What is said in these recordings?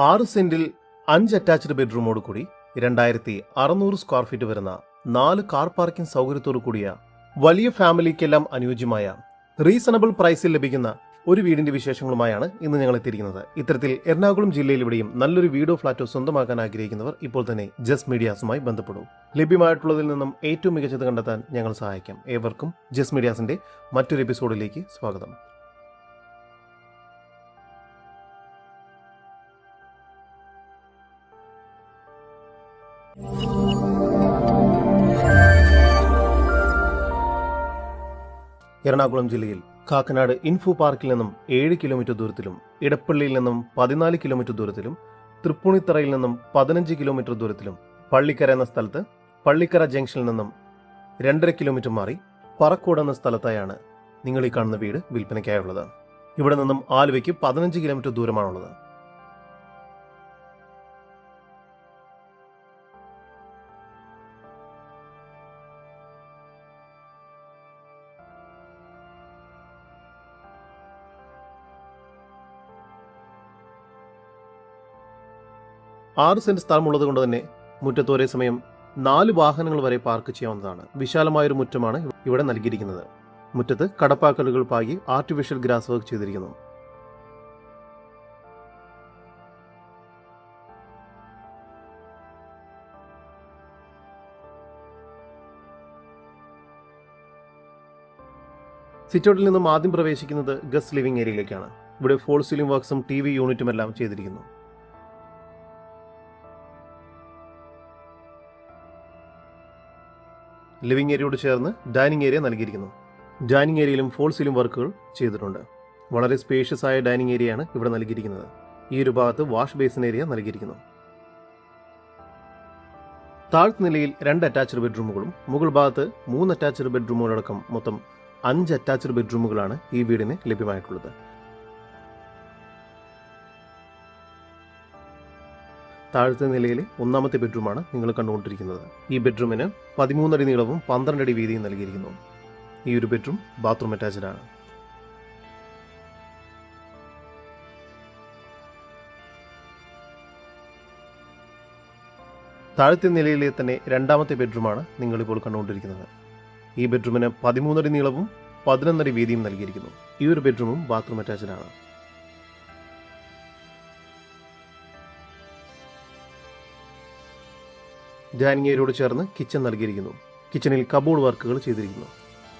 ആറ് സെന്റിൽ അഞ്ച് അറ്റാച്ച്ഡ് ബെഡ്റൂമോട് കൂടി രണ്ടായിരത്തി അറുന്നൂറ് സ്ക്വയർ ഫീറ്റ് വരുന്ന നാല് കാർ പാർക്കിംഗ് സൗകര്യത്തോടു കൂടിയ വലിയ ഫാമിലിക്കെല്ലാം അനുയോജ്യമായ റീസണബിൾ പ്രൈസിൽ ലഭിക്കുന്ന ഒരു വീടിന്റെ വിശേഷങ്ങളുമായാണ് ഇന്ന് ഞങ്ങൾ എത്തിയിരിക്കുന്നത്. ഇത്തരത്തിൽ എറണാകുളം ജില്ലയിൽ ഇവിടെയും നല്ലൊരു വീടോ ഫ്ളാറ്റോ സ്വന്തമാക്കാൻ ആഗ്രഹിക്കുന്നവർ ഇപ്പോൾ തന്നെ ജസ് മീഡിയാസുമായി ബന്ധപ്പെടും. ലഭ്യമായിട്ടുള്ളതിൽ നിന്നും ഏറ്റവും മികച്ചത് കണ്ടെത്താൻ ഞങ്ങൾ സഹായിക്കാം. ഏവർക്കും ജസ് മീഡിയാസിന്റെ മറ്റൊരു എപ്പിസോഡിലേക്ക് സ്വാഗതം. എറണാകുളം ജില്ലയിൽ കാക്കനാട് ഇൻഫോ പാർക്കിൽ നിന്നും ഏഴ് കിലോമീറ്റർ ദൂരത്തിലും ഇടപ്പള്ളിയിൽ നിന്നും പതിനാല് കിലോമീറ്റർ ദൂരത്തിലും തൃപ്പൂണിത്തറയിൽ നിന്നും പതിനഞ്ച് കിലോമീറ്റർ ദൂരത്തിലും പള്ളിക്കര എന്ന സ്ഥലത്ത് പള്ളിക്കര ജംഗ്ഷനിൽ നിന്നും രണ്ടര കിലോമീറ്റർ മാറി പറക്കോട് എന്ന സ്ഥലത്തായാണ് നിങ്ങൾ ഈ കാണുന്ന വീട് വിൽപ്പനയ്ക്കായുള്ളത്. ഇവിടെ നിന്നും ആലുവയ്ക്ക് പതിനഞ്ച് കിലോമീറ്റർ ദൂരമാണുള്ളത്. ആറ് സെന്റ് സ്ഥലമുള്ളത് കൊണ്ട് തന്നെ മുറ്റത്ത് ഒരേ സമയം നാല് വാഹനങ്ങൾ വരെ പാർക്ക് ചെയ്യാവുന്നതാണ്. വിശാലമായൊരു മുറ്റമാണ് ഇവിടെ നൽകിയിരിക്കുന്നത്. മുറ്റത്ത് കടപ്പാക്കലുകൾ പാകി ആർട്ടിഫിഷ്യൽ ഗ്രാസ് വർക്ക് ചെയ്തിരിക്കുന്നു. സിറ്റൗട്ടിൽ നിന്നും ആദ്യം പ്രവേശിക്കുന്നത് ഗസ്റ്റ് ലിവിംഗ് ഏരിയയിലേക്കാണ് ഇവിടെ ഫോൾ സീലിംഗ് വർക്ക്സും ടി വി യൂണിറ്റും എല്ലാം ചെയ്തിരിക്കുന്നു. ലിവിംഗ് ഏരിയയോട് ചേർന്ന് ഡൈനിങ് ഏരിയ നൽകിയിരിക്കുന്നു. ഡൈനിങ് ഏരിയയിലും ഫോൾസിലും വർക്കുകൾ ചെയ്തിട്ടുണ്ട്. വളരെ സ്പേഷ്യസ് ആയ ഡൈനിങ് ഏരിയയാണ് ഇവിടെ നൽകിയിരിക്കുന്നത്. ഈ ഒരു ഭാഗത്ത് വാഷ് ബേസിൻ ഏരിയ നൽകിയിരിക്കുന്നു. താഴ്ത്ത നിലയിൽ രണ്ട് അറ്റാച്ച്ഡ് ബെഡ്റൂമുകളും മുകൾ ഭാഗത്ത് മൂന്ന് അറ്റാച്ച്ഡ് ബെഡ്റൂമുകളടക്കം മൊത്തം അഞ്ച് അറ്റാച്ച്ഡ് ബെഡ്റൂമുകളാണ് ഈ വീടിന് ലഭ്യമായിട്ടുള്ളത്. താഴത്തെ നിലയിലെ ഒന്നാമത്തെ ബെഡ്റൂമാണ് നിങ്ങൾ കണ്ടുകൊണ്ടിരിക്കുന്നത്. ഈ ബെഡ്റൂമിന് പതിമൂന്നടി നീളവും പന്ത്രണ്ടടി വീതിയും നൽകിയിരിക്കുന്നു. ഈ ഒരു ബെഡ്റൂം ബാത്റൂം അറ്റാച്ച്ഡ് ആണ്. താഴത്തെ നിലയിലെ തന്നെ രണ്ടാമത്തെ ബെഡ്റൂമാണ് നിങ്ങളിപ്പോൾ കണ്ടുകൊണ്ടിരിക്കുന്നത്. ഈ ബെഡ്റൂമിന് പതിമൂന്നടി നീളവും പതിനൊന്നടി വീതിയും നൽകിയിരിക്കുന്നു. ഈ ഒരു ബെഡ്റൂമും ബാത്റൂം അറ്റാച്ച്ഡ് ആണ്. ഡൈനിങ് ഏരിയയോട് ചേർന്ന് കിച്ചൺ നൽകിയിരിക്കുന്നു. കിച്ചണിൽ കബോർഡ് വർക്കുകൾ ചെയ്തിരിക്കുന്നു.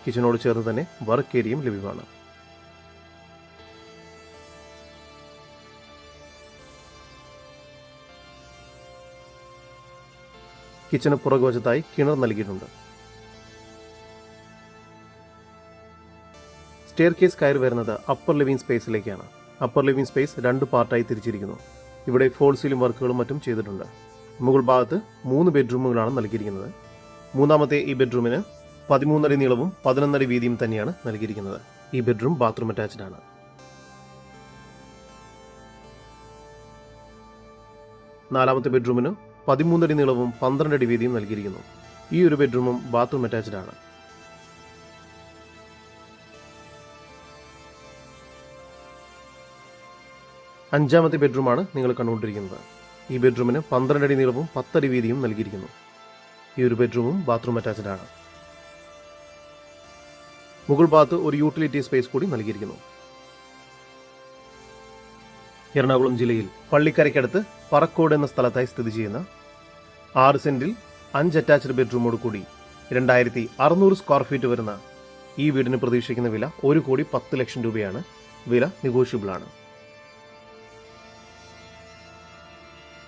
കിച്ചനോട് ചേർന്ന് തന്നെ വർക്ക് ഏരിയയും ലഭ്യമാണ്. കിച്ചന് പുറകുവശത്തായി കിണർ നൽകിയിട്ടുണ്ട്. സ്റ്റെയർ കേസ് കയറി വരുന്നത് അപ്പർ ലിവിംഗ് സ്പേസിലേക്കാണ്. അപ്പർ ലിവിംഗ് സ്പേസ് രണ്ട് പാർട്ടായി തിരിച്ചിരിക്കുന്നു. ഇവിടെ ഫോൾ സീലിംഗ് വർക്കുകളും മറ്റും ചെയ്തിട്ടുണ്ട്. മുകൾ ഭാഗത്ത് മൂന്ന് ബെഡ്റൂമുകളാണ് നൽകിയിരിക്കുന്നത്. മൂന്നാമത്തെ ഈ ബെഡ്റൂമിന് പതിമൂന്നടി നീളവും പതിനൊന്നടി വീതിയും തന്നെയാണ് നൽകിയിരിക്കുന്നത്. ഈ ബെഡ്റൂം ബാത്റൂം അറ്റാച്ച്ഡ് ആണ്. നാലാമത്തെ ബെഡ്റൂമിന് പതിമൂന്നടി നീളവും പന്ത്രണ്ടടി വീതിയും നൽകിയിരിക്കുന്നു. ഈ ഒരു ബെഡ്റൂമും ബാത്റൂം അറ്റാച്ച്ഡ് ആണ്. അഞ്ചാമത്തെ ബെഡ്റൂമാണ് നിങ്ങൾ കണ്ടുകൊണ്ടിരിക്കുന്നത്. ഈ ബെഡ്റൂമിന് പന്ത്രണ്ടടി നീളവും പത്തടി വീതിയും നൽകിയിരിക്കുന്നു. ഈ ഒരു ബെഡ്റൂമും ബാത്റൂം അറ്റാച്ച്ഡ് ആണ്. മുകൾ ഭാഗത്ത് ഒരു യൂട്ടിലിറ്റി സ്പേസ് കൂടി നൽകിയിരിക്കുന്നു. എറണാകുളം ജില്ലയിൽ പള്ളിക്കരയ്ക്കടുത്ത് പറക്കോട് എന്ന സ്ഥലത്തായി സ്ഥിതി ചെയ്യുന്ന ആറ് സെന്റിൽ അഞ്ച് അറ്റാച്ച്ഡ് ബെഡ്റൂമോട് കൂടി രണ്ടായിരത്തി അറുന്നൂറ് സ്ക്വയർ ഫീറ്റ് വരുന്ന ഈ വീടിന് പ്രതീക്ഷിക്കുന്ന വില ഒരു കോടി പത്ത് ലക്ഷം രൂപയാണ്. വില നെഗോഷ്യബിൾ ആണ്.